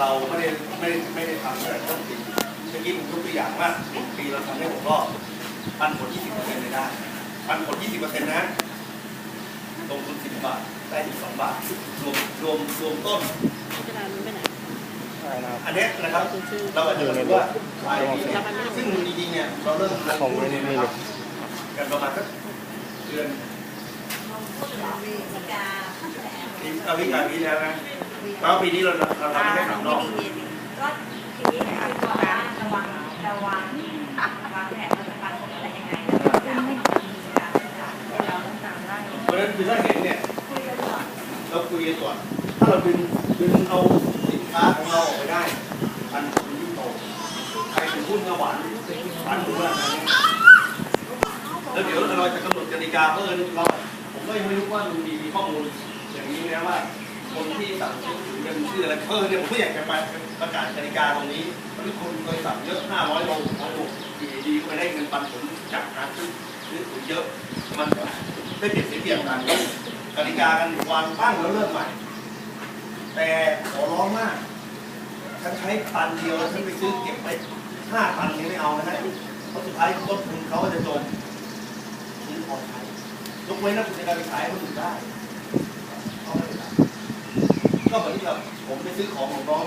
เราไม่ได้ไม่ได้ไม่ได้ทำตั้งแต่ต้นปีเมื่อกี้ผมยกตัวอย่างว่าปีเราทำได้หกรอบปันผล20%เลยได้ปันผล20%นต์นะลงทุน10บบาทได้12บาทรวมรวมรวมต้นกระดาษมันไปไหนใช่นะครับอันนี้นะครับเราอาจจะมาดูว่าปลายปีเนี่ยซึ่งจริงๆเนี่ยเราเริ่มลงของทุนนี่เนี่ยนี่นะครับกันประมาณสักเดือนปีเอาวิกาปีแล้วนะ แล้วปีนี้เราเราทำได้สามรอบก็ทีนี้คือการระวังระวังวางแผนปฏิบัติอะไรยังไงจะไม่มีการเราต้องตามได้เพราะฉะนั้นคือถ้าเห็นเนี่ยเราคุยกันก่อนถ้าเราดึงดึงเอาสินค้าของเราออกไปได้มันยิ่งโตใครเป็นหุ้นก็หวานหวานดูว่าอะไรเนี่ยแล้วเดี๋ยวเราจะกำหนดกติกาเพิ่มเราผมก็ยังไม่รู้ว่าลุงดีมีข้อมูลอย่างนี้นะว่า คนที่สั่งซื้อถือเป็นชื่ออะไรเพิ่มเนี่ยผมก็อยากจะประกาศกติกาตรงนี้เพราะทุกคนเคยสั่งเยอะ500โล600โลดีดีก็ไปได้เงินปันผลจากการซื้อซื้อถือเยอะ มันได้เปรียบเสียเปรียบกันกติกากันวางตั้งแล้วเริ่มใหม่ แต่ขอร้องมากฉันใช้ตันเดียวแล้วฉันไปซื้อเก็บไปห้าตันนี้ไม่เอานะฮะเพราะสุดท้ายต้นทุนเขาจะจมซื้อพอใช้ยกเว้นนะคุณจะการไปขายคนอื่นได้เขาไม่ได้ ก็เหมือนกับผมไปซื้อของของน้อง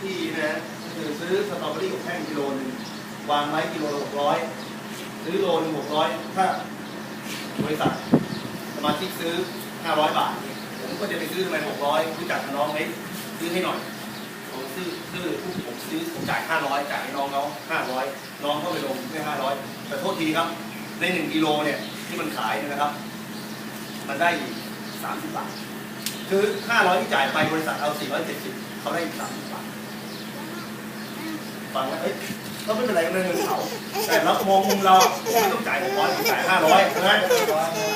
ที่นะคือซื้อสตรอเบอรี่กับแท่งกิโลหนึงวางไว้กิโลละหกร้อยซื้อโลนึงหกร้อยถ้าบริษัทสมาชิกซื้อห้าร้อยบาท ผมก็จะไปซื้อทำไมหกร้อยรู้จักน้องไหมซื้อให้หน่อยผมซื้อซื้อผมซื้อผมจ่ายห้าร้อยจ่ายให้น้องเขาห้าร้อยน้องก็ไปลงไม่ห้าร้อยแต่โทษทีครับ ในหนึ่งกิโลเนี่ยที่มันขายเนี่ยนะครับ มันได้สามสิบบาท คือห้าร้อยที่จ่ายไปบริษัทเอาสี่ร้อยเจ็ดสิบเขาได้สามสิบบาทฟังแล้วเอ้ยก็ไม่เป็นไรเงินเขาแต่เรามองมุมเราไม่ต้องจ่ายหกร้อยผมจ่ายห้าร้อยใช่ไหม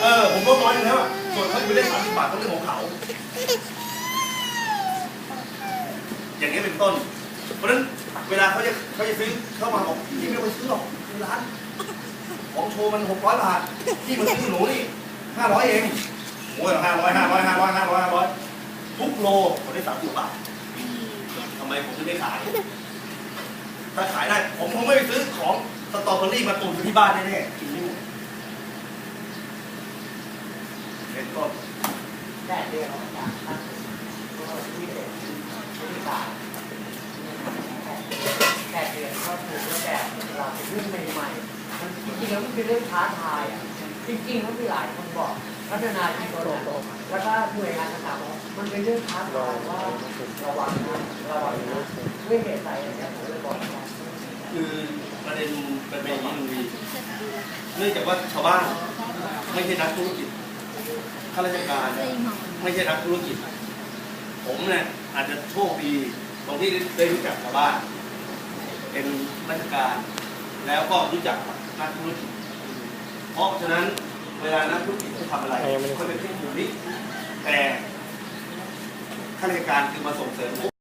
เออผมก็น้อยอยู่แล้วอะส่วนเขาอยู่ได้สามสิบบาทก็เรื่องของเขา อย่างนี้เป็นต้น เพราะฉะนั้นเวลาเขาจะเขาจะซื้อเข้ามาบอกพี่ไม่ต้องไปซื้อหรอกร้านของโชว์มันหกร้อยบาทพี่มาซื้อหนูนี่ห้าร้อยเอง โอ้ยห้าร้อยห้าร้อยห้าร้อยห้าร้อยห้าร้อยทุกโลผมได้สามสิบบาททำไมผมถึงได้ขาย ถ้าขายได้ ผมคงไม่ไปซื้อของสตรอเบอรี่มาตุนที่บ้านแน่ๆกินไม่หมดเป็นต้นแปดเดือนออกจากตั้งก็ที่เด็กที่ตายแปดเดือนก็ถูกแล้วแต่เราเป็นเรื่องใหม่ๆจริงๆแล้วมันเป็นเรื่องท้าทายอะจริงๆแล้วมีหลายคนบอก พัฒนาที่คนนะแล้วก็หน่วยงานต่างๆมันเป็นเรื่องท้าทายว่าระวังนะระวังนะด้วยเหตุใดอย่างเงี้ยผมเลยบอกคือประเด็นมันเป็นนี้ลุงวีเนื่องจากว่าชาวบ้านไม่ใช่นักธุรกิจข้าราชการไม่ใช่นักธุรกิจ ผมเนี่ยอาจจะโชคดีตรงที่ได้รู้จักชาวบ้านเป็นราชการ แล้วก็รู้จักนักธุรกิจ เพราะฉะนั้นเวลานักธุรกิจ ทำอะไรเขาเป็นที่อยู่นี้แต่ข้าราชการคือมาส่งเสริม